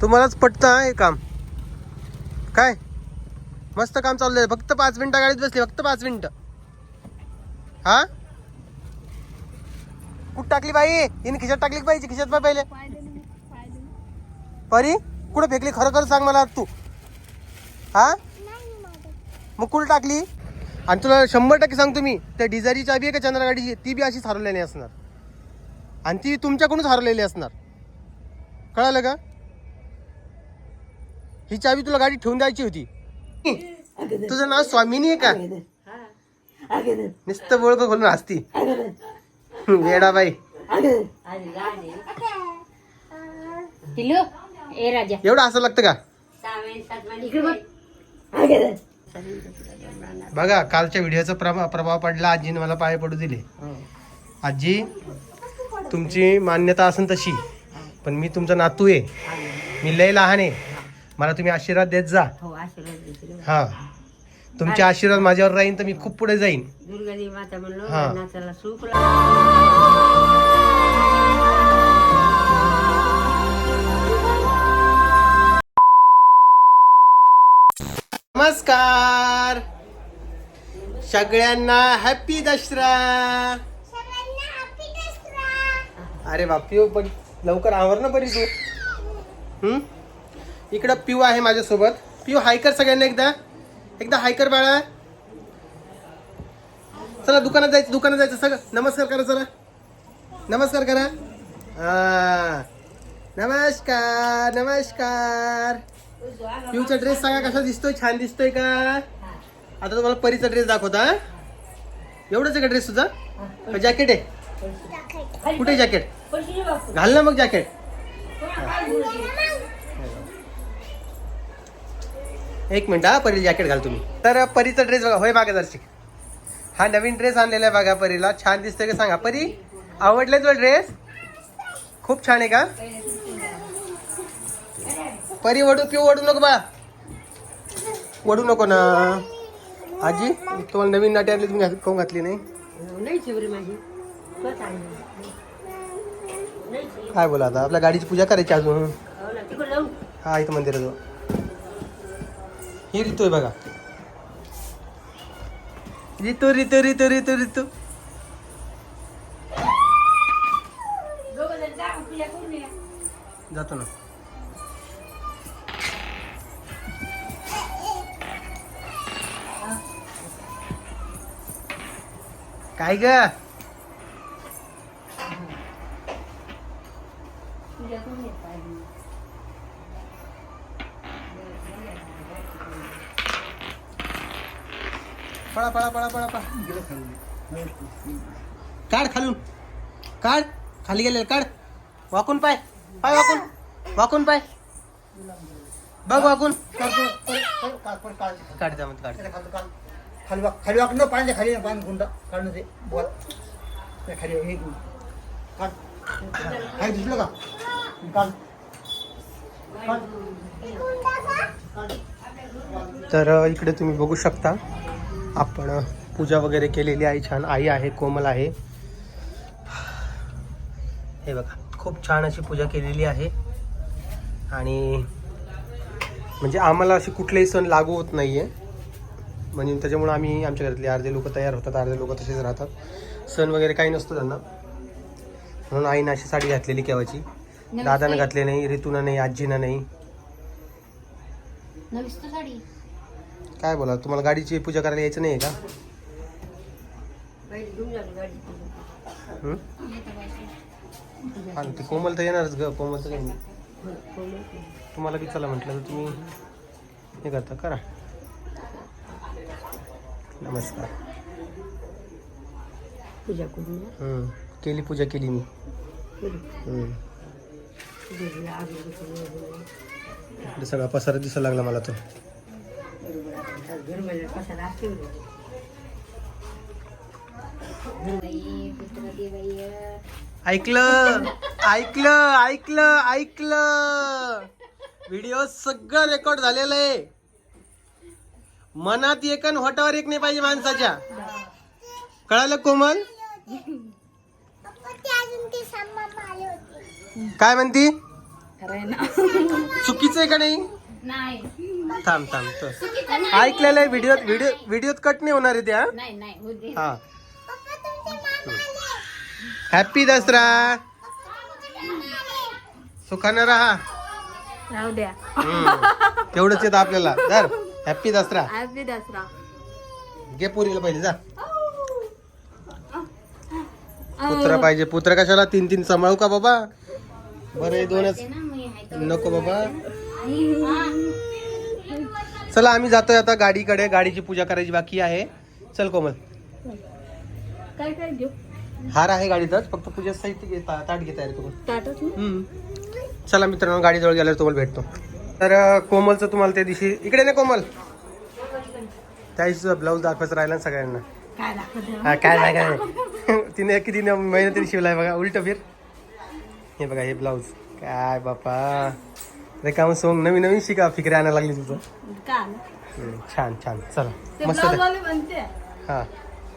तुम्हालाच पटतं हा हे काम. काय? मस्त काम चाललंय. फक्त पाच मिनिटं गाडीत बसली फक्त पाच मिनिटं. हा? कुठं टाकली बाई? हिने खिशात टाकली पाहिजे खिशात बाई पहिले. परी कुठं फेकली? खरं खरं सांग मला तू. हा? मग कुठं टाकली? आणि तुला शंभर टक्के सांगतो मी त्या डिझायरची चाबी आहे का चंद्रा गाडीची? ती बी अशीच हरवलेली असणार. आणि ती तुमच्याकडूनच हरवलेली असणार. कळालं का? ही चाबी तुला गाडी ठेवून द्यायची होती. तुझं नाव स्वामिनी आहे का? नुसतं बोळक खोलून हसती. वेडा बाई पिल्लू ए राजा. एवढं असं लागतं का? इकडे बघ. बघा कालच्या व्हिडिओचा प्रभाव प्रभाव पडला. आजीने मला पाय पडू दिले. आजी तुमची मान्यता असेल तशी. पण मी तुमचा नातू आहे. मी लय लहान आहे. मला तुम्ही आशीर्वाद देत जा. हो आशीर्वाद देते हा. तुमचे आशीर्वाद माझ्यावर राहीन तर मी खूप पुढे जाईन. दुर्गा देवी माता म्हणलो हा. नाचाला सुख लाभ. नमस्कार. सगळ्यांना हॅपी दसरा. अरे बा पिऊ पण. लवकर आवर ना बरी तू. हम्म? इकडं पिऊ आहे माझ्यासोबत. पिऊ हाय कर सगळ्यांना एकदा. एकदा हाय कर बाळा. चला दुकानात जायचं दुकानात जायचं. सगळं नमस्कार करा चला नमस्कार करा. हा. नमस्कार नमस्कार. पिऊचा ड्रेस सांगा कसा दिसतोय? छान दिसतोय का? आता तुम्हाला परीचा ड्रेस दाखवता? एवढंच आहे का ड्रेस तुझा? जॅकेट आहे. कुठे जॅकेट घाल ना मग जॅकेट एक मिनिट हा परी जॅकेट घाल तुम्ही. तर परीचा ड्रेस बघा होय मागे दर्शक हा नवीन ड्रेस आणलेला आहे बघा परीला. छान दिसतोय का सांगा. परी आवडले तुला ड्रेस खूप छान आहे का? परी वडू पिऊ वडू नको बा. वडू नको ना. आजी तुम्हाला नवीन नाटी आणली तुम्ही खाऊन घातली नाही. काय बोला आता? आपल्या गाडीची पूजा करायची अजून. हो हा इथं मंदिराजवळ. ही ऋतू आहे बघा ऋतू ऋतू ऋतू ऋतू ऋतू जातो ना काय ग पळा पळा पळा पळा पळा. काढ खालून. काढ. खाली गेले काढ. वाकून पाय. पाय वाकून. वाकून पाय. बघ वाकून. काढ त्यामध्ये काढ. खाली वाक खाली वाक. न पाणी खाली पाणी गुंड. काढून ते. बोल. खाली हे काढ. काय दिसलं का? काढ. तर इकडे तुम्ही बघू शकता. आपण पूजा वगैरे केलेली आहे छान. आई आहे कोमल आहे. हे बघा खूप छान अशी पूजा केलेली आहे. आणि म्हणजे आम्हाला अशी कुठलेही सण लागू होत नाही आहे म्हणजे त्याच्यामुळे आम्ही आमच्या घरातले अर्धे लोक तयार होतात अर्धे लोक तसेच राहतात. सण वगैरे काही नसतो त्यांना. म्हणून आईनं अशी साडी घातलेली केव्हाची. दादानं घातली नाही ऋतूनं नाही आजीनं नाही. काय बोला तुम्हाला गाडीची पूजा करायला यायचं नाही का? हं? हा ते कोमल तर येणारच ग कोमल तर तुम्हाला बी चला म्हटलं तर तुम्ही हे करता करा. नमस्कार. पूजा करून हं. केली पूजा केली मी. हं. इकडे सगळा पसारा दिसायला लागला मला तो घर म्हणजे कशाला असते ऐकलं ऐकलं ऐकलं ऐकलं. व्हिडिओ सगळं रेकॉर्ड झालेलं आहे. मनात एक आणि होटावर एक नाही पाहिजे माणसाच्या. कळालं कोमल? काय म्हणती? चुकीचं आहे का नाही. थांब थांब तर. ऐकलेलं आहे व्हिडिओ व्हिडिओ व्हिडिओत कट नाही होणार आहे त्या नाही नाही होऊ दे. हा. हॅपी दसरा. सुखानं राहा. राहू द्या. हम्म. तेवढंच येतं आपल्याला. धर. हॅपी दसरा. हॅपी दसरा. घे पोरीला पहिले जा. पुत्र पाहिजे. पुत्र कशाला? तीन तीन सांभाळू का बाबा? बरं दोनच. नको बाबा. चला आम्ही जातोय आता गाडीकडे. गाडीची पूजा करायची बाकी आहे. चल कोमल. काय काय घेऊ? हार आहे गाडीतच फक्त पूजा साहित्य घे ता- ताट घेता येईल ताटच ना? हम्म. चला मित्रांनो गाडीजवळ गेल्यावर तुम्हाला भेटतो. तर अं, कोमलचं तुम्हाला त्या दिवशी इकडे ना कोमल. त्या दिवशी ब्लाऊज दाखवायचं राहिला ना सगळ्यांना. काय दाखवते हा काय नाही काय नाही. तिने किती मेहनतीने शिवलाय बघा उलट फिर. हे बघा हे ब्लाऊज काय बापा. रे काम सोंग नवीन नवीन शिका फिकरे आणायला लागली तुझं? हम्म, छान छान. चला ते मस्त ब्लाऊज आहे. वाले म्हणते. हा.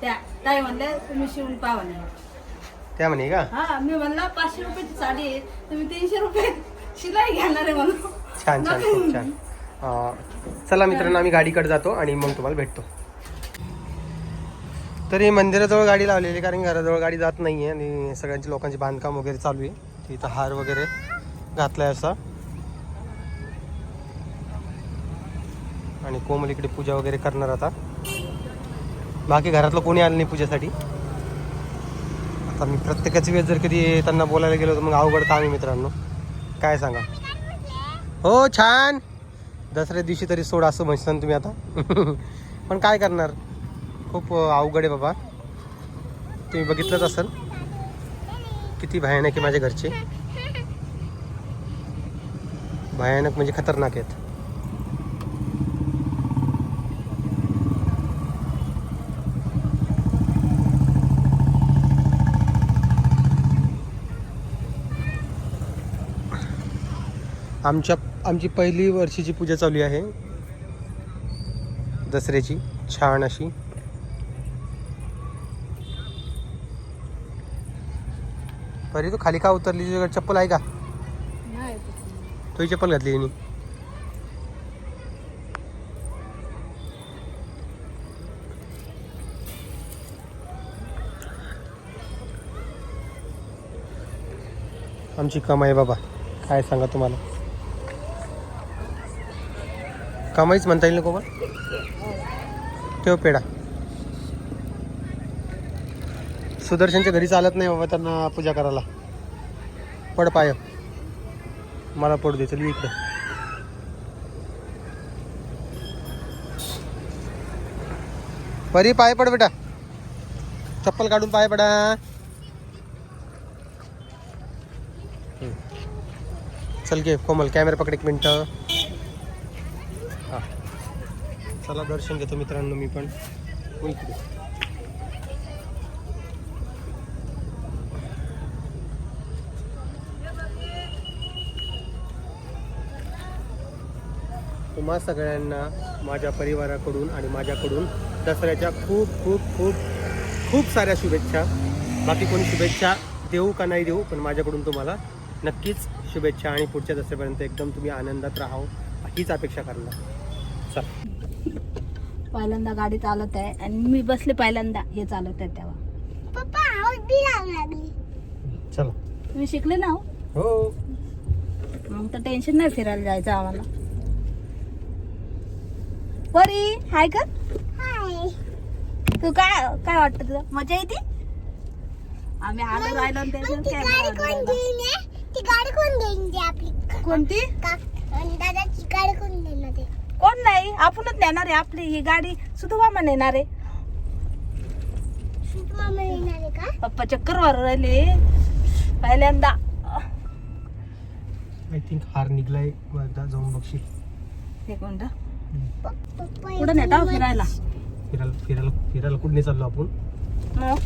त्या ताई म्हणले तुम्ही शिवून पाहा म्हणे. त्या म्हणे का? हा मी म्हणला पाचशे रुपयाची साडी आहे तुम्ही तीनशे रुपये शिलाई घेणार आहे म्हणून. छान छान खूप छान. अं, चला मित्रांनो आम्ही गाडीकडे जातो आणि मग तुम्हाला भेटतो. तरी मंदिराजवळ गाडी लावलेली आहे, कारण घराजवळ गाडी जात नाही आहे आणि सगळ्यांची लोकांचे बांधकाम वगैरे चालू आहे. तिथं हार वगैरे घातलाय असा. आणि कोमल इकडे पूजा वगैरे करणार आता. बाकी घरातलं कोणी आलं नाही पूजेसाठी. आता मी प्रत्येकाची वेळ जर कधी त्यांना बोलायला गेलो तर मग अवघड काम आहे मित्रांनो. काय सांगा? हो छान. दसऱ्या दिवशी तरी सोड असं म्हणसान तुम्ही आता. पण काय करणार? खूप अवघड आहे बाबा. तुम्ही बघितलंच असेल. किती भयानक आहे माझ्या घरचे. भयानक म्हणजे खतरनाक आहेत. आमच्या आमची पहिली वर्षीची पूजा चालू आहे. दसऱ्याची छान अशी. परी तू खाली का उतरली? तुझ्याकडे चप्पल आहे का? तुझी चप्पल घातली तिने आमची कमाई बाबा काय सांगा तुम्हाला? कमाईच म्हणता येईल नको ठेव पेढा. सुदर्शनच्या घरी चालत नाही बाबा त्यांना पूजा करायला. पड पाय. मला पडू दे चल इकडे. परी पाय पड बेटा. चप्पल काढून पाय पडा. चल घे कोमल कॅमेरा पकड एक मिनटं. चला दर्शन घेतो मित्रांनो मी पण. इकडे? तुम्हा सगळ्यांना माझ्या परिवाराकडून आणि माझ्याकडून दसऱ्याच्या खूप खूप खूप खूप साऱ्या शुभेच्छा. बाकी कोणी शुभेच्छा देऊ का नाही देऊ पण माझ्याकडून तुम्हाला नक्कीच शुभेच्छा आणि पुढच्या दसऱ्यापर्यंत एकदम तुम्ही आनंदात राहावं हीच अपेक्षा करणार. पहिल्यांदा गाडी चालत आहे आणि मी बसले पहिल्यांदा हे चालत आहे तेव्हा. पप्पा आवाज बी लागली? चला. तुम्ही शिकले ना हो? हो. मग तर टेन्शन नाही फिरायला जायचं आम्हाला. परी हाय कर हाय. तू काय काय वाटतं तुला? मजा येते? आम्ही आलो राहिलो आणि त्याच्यात ती गाडी कोण? ती गाडी आपली? कोणती? का? आणि दादाची गाडी कोण देणार ते कोण नाही? आपणच नेणार आहे आपली ही गाडी. नेणार शुभ मामा येणार आहे का? पप्पा चक्कर मारू राहिले. पहिल्यांदा. आय थिंक हार निघलाय. एकदा जाऊन बघशील एक मिनिट. पप्पा कुठं नेता हो फिरायला. फिरायला फिरायला फिरायला कुठे नाही चाललो आपण? मग?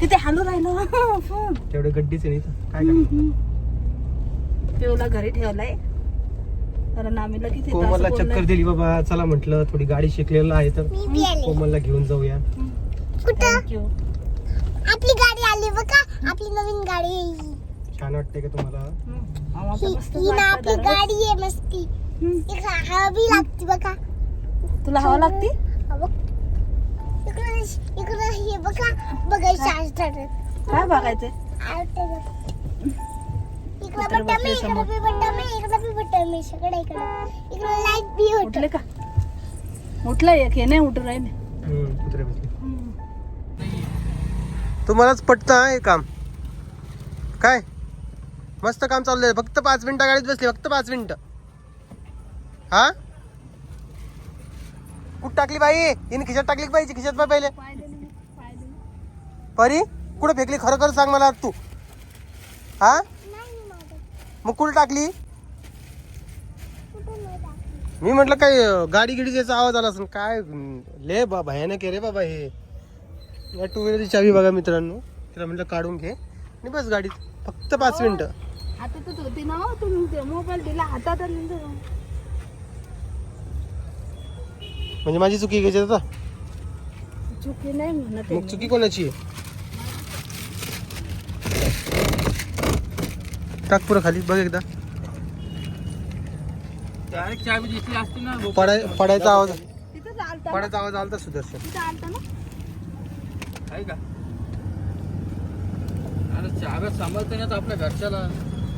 तिथे हालू राहिलो. फोन. तेवढे गड्डीच आहे नाही. काय करणार? पिऊला घरी ठेवलाय. कारण आम्ही लगेच इथं कोमलला चक्कर. दिली बाबा चला म्हटलं थोडी गाडी शिकलेलं आहे तर मी बी आले कोमलला घेऊन जाऊया कुठं Thank you. आपली गाडी आली बघा आपली नवीन गाडी छान वाटतंय का तुम्हाला हम्म. आम्हाला ही मस्तच ही ना वाटतं आपली. गाडी आहे मस्ती हम्म. हवी लागते बघा तुला हवा लागते हा बघ. इकडे इकडे हे बघा बघायचं काय बघायचंय इकडे कुत्रे बटन बसले इकडे समोर. बी बटन इकडे बी बटन इकडे इकडे. इकडे लाइट बी होत. उठले का? उठलं एक हे नाही उठू राहिले. कुत्रे बसले तुम्हालाच पटतं हा हे काम. काय? मस्त काम चाललंय फक्त पाच मिनिटं गाडीत बसली फक्त पाच मिनिटं. हा? कुठं टाकली बाई? हिने खिशात टाकली का पाहिजे खिशात पाय पहिले. परी कुठं फेकली? खरं खरं सांग मला तू. हा? मग कुठं टाकली. मी म्हटलं काय गाडी गिडी त्याचा आवाज आला असेल काय? ले बा भयानक आहे रे बाबा हे. या टू व्हीलरची चावी बघा मित्रांनो. तिला म्हटलं काढून घे. आणि बस गाडीत. फक्त पाच मिनिटं. आता तू होती ना हो, तुम्ही. ते मोबाईल दिला हातात आणि नंतर म्हणजे माझी चुकी घ्यायची आता चुकी नाही म्हणत आहे मग मी. चुकी कोणाची आहे? टाक पुरं खाली बघ एकदा. डायरेक्ट चावी दिसली असती ना पडाय पडायचा आवाज तिथं चालतं ना? पडायचा आवाज आला सुदर्शन तिथं आलतं ना? आहे का? अरे चाव्या सांभाळते ना आपल्या घरच्याला.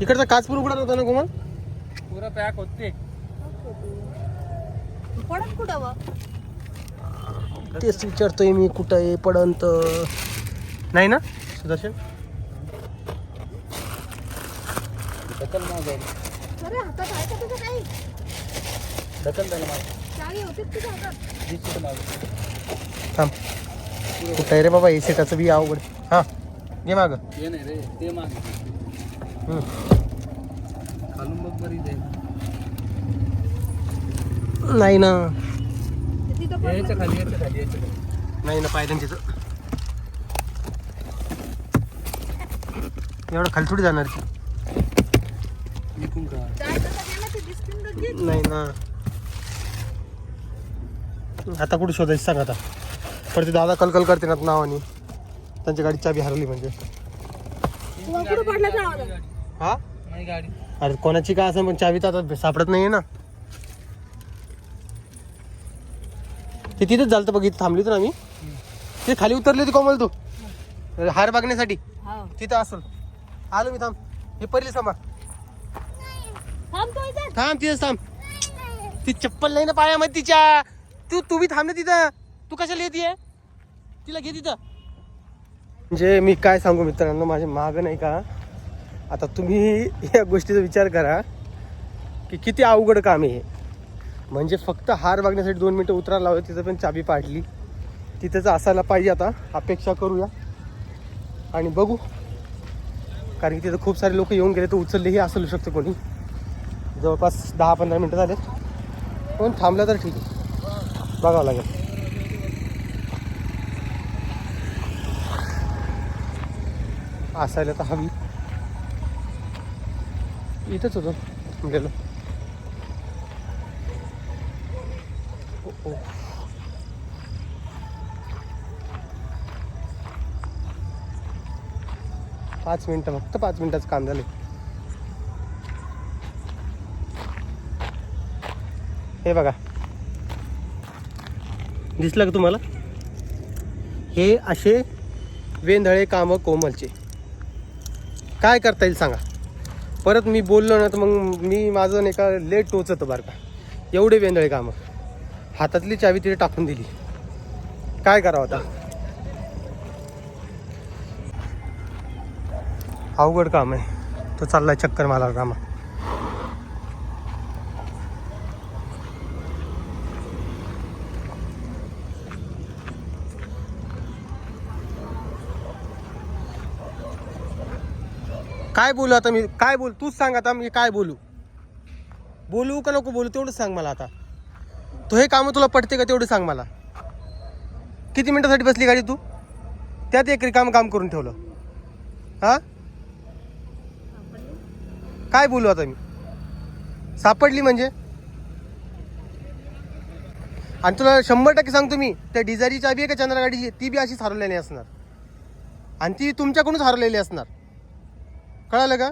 इकडचा काच पुरं उघडा होता ना कोमल पुरा पॅक होते. पडत कुठं व? तेच विचारतोय मी कुठं आहे पडंत नाही ना सुदर्शन? ढकल माग अरे हातात आहे का तुझं काही? ढकल त्याला माग. चावी होती तुझ्या हातात. दिसतो माग. थांब. कुठं आहे रे बाबा? ए सीटाचं बी अवघड. हां. घे माग. ते नाही रे ते माग. खालून बघ बरी जाईल नाही ना. ते तिथं खाली खाली. नाही ना पायदन तिथं एवढं खाली थोडी जाणार ती नाही ना. आता कुठे शोधायचं सांग आता. पण ते दादा कलकल करते ना नावाने. त्यांच्या गाडी चाबी हरवली म्हणजे. हा? नाही गाडी. अरे कोणाची काय असं पण चावी तर आता सापडत नाहीये ना. ते तिथेच झालं बघ इथं थांबली तर आम्ही ते खाली उतरली होती कोमल तू. हार बघण्यासाठी. हा. तिथं असल आलो मी थांब. हे पहिली समा थांब तिथं थांब ती चप्पल नाही ना पायामध्ये तिच्या? तू तू बी थांब ना तिथं. तू कशाला येते? तिला घे तिथं. म्हणजे मी काय सांगू मित्रांनो माझे माग नाही का? आता तुम्ही या गोष्टीचा विचार करा की किती अवघड काम आहे हे. म्हणजे फक्त हार वागण्यासाठी दोन मिनटं उतरायला लावलं तिथं पण चाबी पाडली. तिथंच असायला पाहिजे आता. अपेक्षा करूया. आणि बघू. कारण की तिथं खूप सारे लोक येऊन गेले तर उचललेही असू शकतं कोणी. जवळपास दहा पंधरा मिनटं झाले. पण थांबलं तर ठीक आहे. बघावं लागेल. असायला तर हवी. इथंच होतो. गेलो. ओ, पाच मिनटं फक्त पाच मिनटाचं काम झालं हे बघा. दिसलं का तुम्हाला? हे असे वेंधळे कामं कोमलचे. काय करता येईल सांगा. परत मी बोललो ना तर मग मी माझं नाही का लेट टोचतं बरं का. एवढे वेंधळे कामं. हातातली चावी तिथे टाकून दिली. काय करावं आता? अवघड काम आहे. तो चाललाय चक्कर मला कामा. काय बोलू आता मी? काय बोल? तूच सांग आता मी काय बोलू? बोलू का नको बोलू? तेवढंच सांग मला आता. तो हे काम तुला पटते का तेवढं सांग मला. किती मिनटासाठी बसली गाडी तू? त्यात एक रिकाम काम करून ठेवलं. हा? काय बोलू आता मी? सापडली म्हणजे? आणि तुला शंभर टक्के सांगतो मी त्या डिझायरची चाबी आहे का चंद्रा गाडीची ती बी अशीच हरवलेली असणार. आणि ती तुमच्याकडूनच हरवलेली असणार. कळालं का?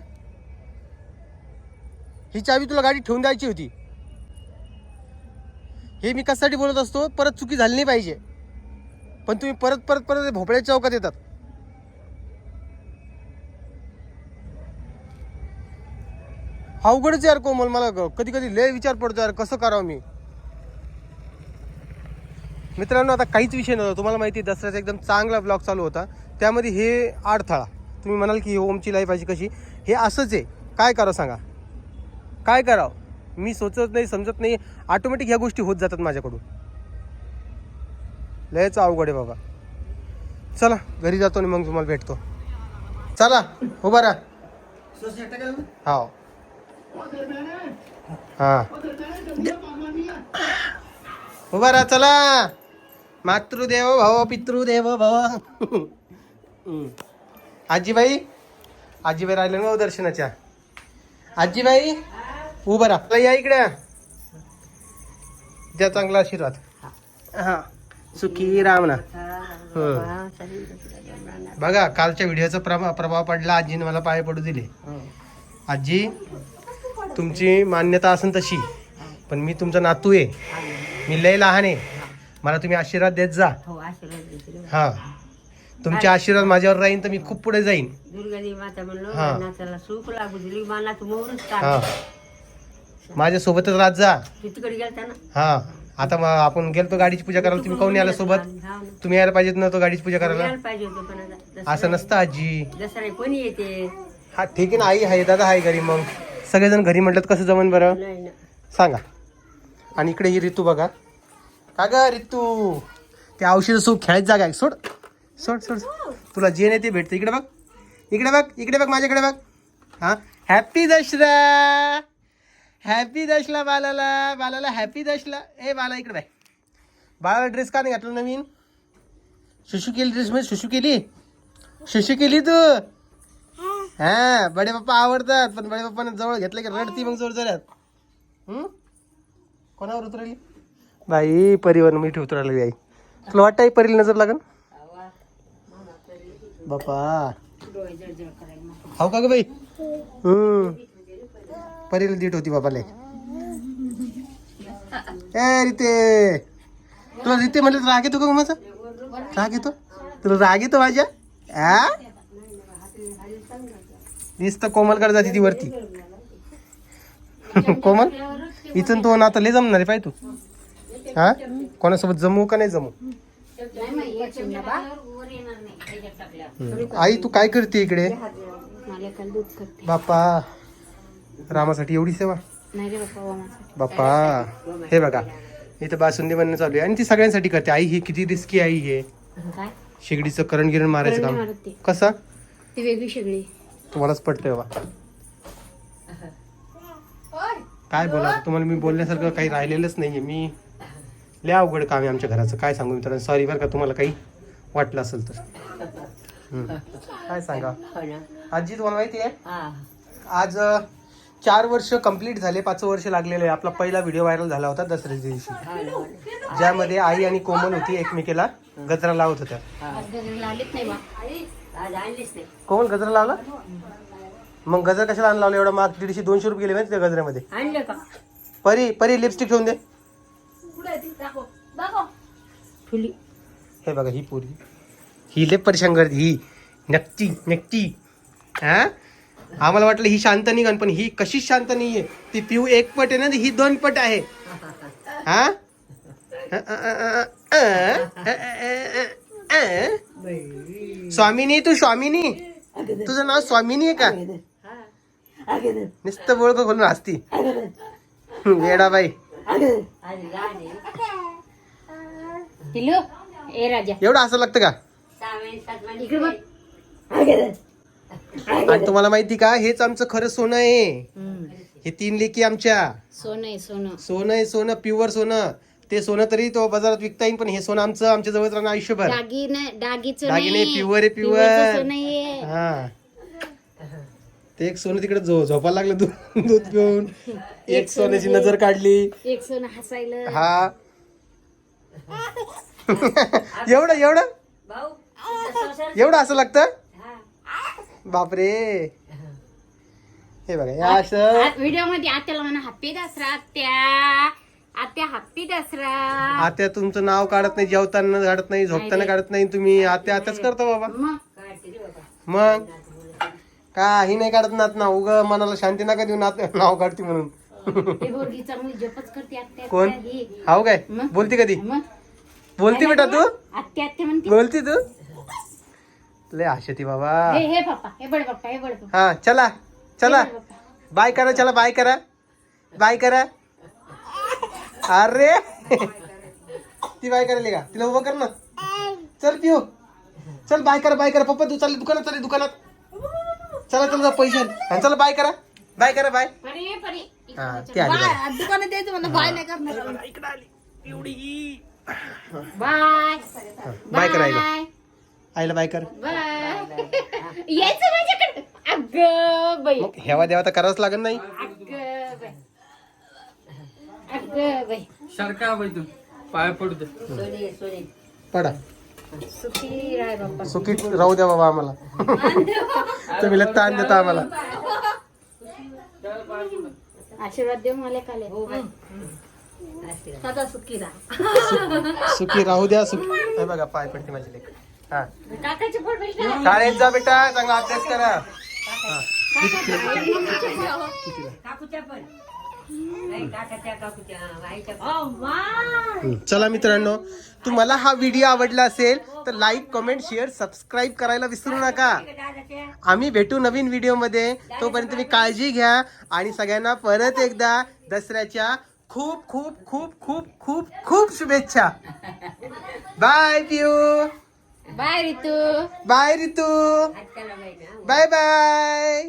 ही चावी तुला गाडी ठेवून द्यायची होती. हे मी कशासाठी बोलत असतो? परत चुकी झाली नाही पाहिजे. पण तुम्ही परत परत परत भोपळ्या चौकात येतात. अवघडच यार कोमल मला. कधी कधी लय विचार पडतो यार कसं करावं मी? मित्रांनो आता काहीच विषय नव्हता. तुम्हाला माहिती आहे दसऱ्याचा एकदम चांगला ब्लॉग चालू होता. त्यामध्ये हे अडथळा तुम्ही म्हणाल की ओमची लाईफ अशी कशी? हे असंच आहे. काय करावं सांगा? काय करावं? मी सोचत नाही समजत नाही. ऑटोमॅटिक ह्या गोष्टी होत जातात माझ्याकडून. लयच अवघड आहे बाबा. चला घरी जातो आणि मग तुम्हाला भेटतो. चला उभा राहा. हा हा. उभा राहा चला. मातृदेव भव पितृदेव भव. आजीबाई? आजीबाई राहिले ना हो दर्शनाच्या. आजीबाई उभं राहा. या इकडे. द्या चांगला आशीर्वाद. हा. सुखी राम ना हम्म. बघा कालच्या व्हिडिओचा प्रभाव प्रभाव पडला आजीने मला पाय पडू दिले. आजी तुमची मान्यता असेल तशी पण मी तुमचा नातू आहे. मी लय लहान आहे. मला तुम्ही आशीर्वाद देत जा. हो आशीर्वाद देते रे. हा तुमचे आशीर्वाद माझ्यावर राहीन तर मी खूप पुढे जाईन. दुर्गादेवी माता म्हणलो हा. नाचाला सुख लागू दिली मला तू मोरच हा. टाक माझ्या सोबतच राहत जा. तू तिकडे गेलता ना? हा. आता मग आपण गेलतो गाडीची पूजा करायला तुम्ही काऊन आला सोबत? हा ना. तुम्ही यायला पाहिजेत ना तो गाडीची पूजा करायला? यायला पाहिजे होतं पण आता दसरा- असं नसतं आजी. दसरा कोणी येते? हा ठीक आहे ना आई आहे दादा आहे घरी मग. सगळेजण घरी म्हटलं कसं जमन बरं? नाही ना सांगा. आणि इकडे ही ऋतू बघा. का ग ऋतू ते औषध सो खेळायची जागा आहे सोड. सोड सोड तुला जे नाही ते भेटतं. इकडे बघ. इकडे बघ इकडे बघ माझ्याकडे बघ. हां? हॅपी दशरा हॅपी दशला बालाला. बालाला हॅपी दशला ए बाला इकडे बाय. बाळाला ड्रेस का नाही घातला नवीन? शुशू केली ड्रेस म्हणजे शुशू केली शुशू केली तू? हा बडे पप्पा आवडतात पण बडे पप्पाने जवळ घेतलं की रडती मग जोर जोरात कोणावर उतरली? बाई परिवहन मी ठेवतो राहिली आई. तुला वाटतं आहे परीला नजर लागन? बापा. हाव का ग बाई? हम्म. परीला दीट होती बापाले ए रिते. तुला रिते म्हटलं तर राग येतो का माझा? राग येतो? तुला राग येतो माझ्या? आ? नुसतं कोमलकडे जाते ती वरती. कोमल? इथून तो आता लय जमणार आहे पाय तू. हा? कोणासोबत जमू का नाही जमू. आई तू काय करते इकडे? मला काल दूध करते. बाप्पा रामासाठी एवढी सेवा? बाप्पा हे बघा इथं बासुंदी बनणं चालू आहे आणि ती सगळ्यांसाठी करते. आई ही किती रिस्की आई हे शेगडीचं करण गिरण मारायचं काम. कसं? ती वेगळी शेगडी. तुम्हालाच पटतंय बा काय बोला तुम्हाला मी बोलण्यासारखं काही राहिलेलंच नाहीये. मी लय अवघड काम आहे आमच्या घराचं. काय सांगू मित्रांनो? सॉरी बरं का तुम्हाला काही वाटलं असेल तर. काय सांगा आजी तुम्हाला माहिती आहे? हा. आज चार वर्ष कंप्लीट झाले पाच वर्ष लागलेले आहे. आपला पहिला व्हिडिओ व्हायरल झाला होता दसऱ्याच्या दिवशी. ज्यामध्ये आई आणि कोमल होती एकमेकीला गजरा लावत होत्या. आज गजर लावलेत नाही बा आज आणलीच नाही. कोमल गजरा लावला? मग गजर कशाला आणला लावला? एवढा माग दीडशे दोनशे रुपये गेले माहिती त्या गजऱ्यामध्ये. आणलं का? परी परी लिपस्टिक ठेवून दे. फुली. हे बघा ही पोरी. ही लय परेशान करते ही. नक्की नक्की. हा? आम्हाला वाटलं ही शांत निघन पण ही कशीच शांत नाहीये. ती पिऊ एक पट आहे ना ही दोन पट आहे. हा? स्वामिनी तू स्वामिनी? तुझं नाव स्वामिनी आहे का? नुसतं बोळक खोलून आहे पिल्लू ए राजा. एवढं असं लागतं का? आणि तुम्हाला माहिती का? हेच आमचं खरं सोनं आहे. हम्म. हे तीन लेकी आमच्या. सोनं आहे सोनं. सोनं आहे सोनं प्युअर सोनं. ते सोनं तरी तो बाजारात विकता येईल पण हे सोनं आमचं आमच्या जवळ राहणं आयुष्यभर. दागिने pure आहे, आहे हा. ते एक सोनं तिकडे झो झोपायला लागलं दूध दूध पिऊन. एक सोन्याची नजर काढली. एक सोनं हसायला. हा. एवढं एवढं? भाऊ एवढं असं लागतं? हा. बापरे. हे बघा या असं. व्हिडिओमध्ये आत्याला म्हणा हॅपी दसरा आत्या. आत्या हॅपी दसरा. आत्या तुमचं नाव काढत नाही जेवताना काढत नाही झोपताना काढत नाही तुम्ही. आत्या आत्याच करता बाबा. मग? मग? काही नाही काढत नात ना उग मनाला शांती नका देऊ नात नाव काढते म्हणून. ते पोरगी चांगली जपच करते आत्या कोण? आत्या. ही. हाव काय? मग? बोलती कधी? मग? बोलती बेटा तू? आत्या आत्या म्हणते. बोलती तू? लय आशती बाबा. हे हे पप्पा हे बडे पप्पा हे बडे पप्पा. हा चला चला. हे बडे पप्पा. बाय करा चला बाय करा. बाय करा. अरे. ती बाय करायली का? तिला उभं कर ना. चल पिऊ. चल बाय करा बाय करा. पप्पा तू चालले दुकानात चालले दुकानात. चला चला जा पैसे आण. आणि चला बाय करा. बाय करा बाय. परी परी. हा ती आली. बाय. दुकानात द्यायचं म्हणलं बाय नाही करणार. बाय. बाय करा आईला बाय कर. बाय यायचं माझ्याकडे? अग बाई. मग हेवा देवा तर करावंच लागत नाही. अग बाई. अग बाई. सारखा बाई तू. पाय पडू दे. सोने सोने. पडा. सुखी राय बाप्पा. सुखी राहू द्या बाबा आम्हाला. तुम्ही लय ताण देता आम्हाला. आशीर्वाद देऊ मला काले. हो, सदा सुखी राहा. सुखी राहू द्या सुखी. हे बघा पाय पडते माझी लेक हा. काकाचे पोट भेटले शाळेत जा बेटा चांगला अभ्यास करा. काकूच्या पण. नाही काकाच्या काकूच्या. आईच्या पण. हम्म. चला मित्रांनो तुम्हाला हा व्हिडिओ आवडला असेल तर लाईक कमेंट शेअर सबस्क्राईब करायला विसरू नका. दादाच्या आम्ही भेटू नवीन व्हिडिओमध्ये. तोपर्यंत तुम्ही काळजी घ्या आणि सगळ्यांना परत एकदा दसऱ्याच्या खूप खूप खूप खूप खूप खूप शुभेच्छा. Bye Piu bye Ritu bye ना बाय बाय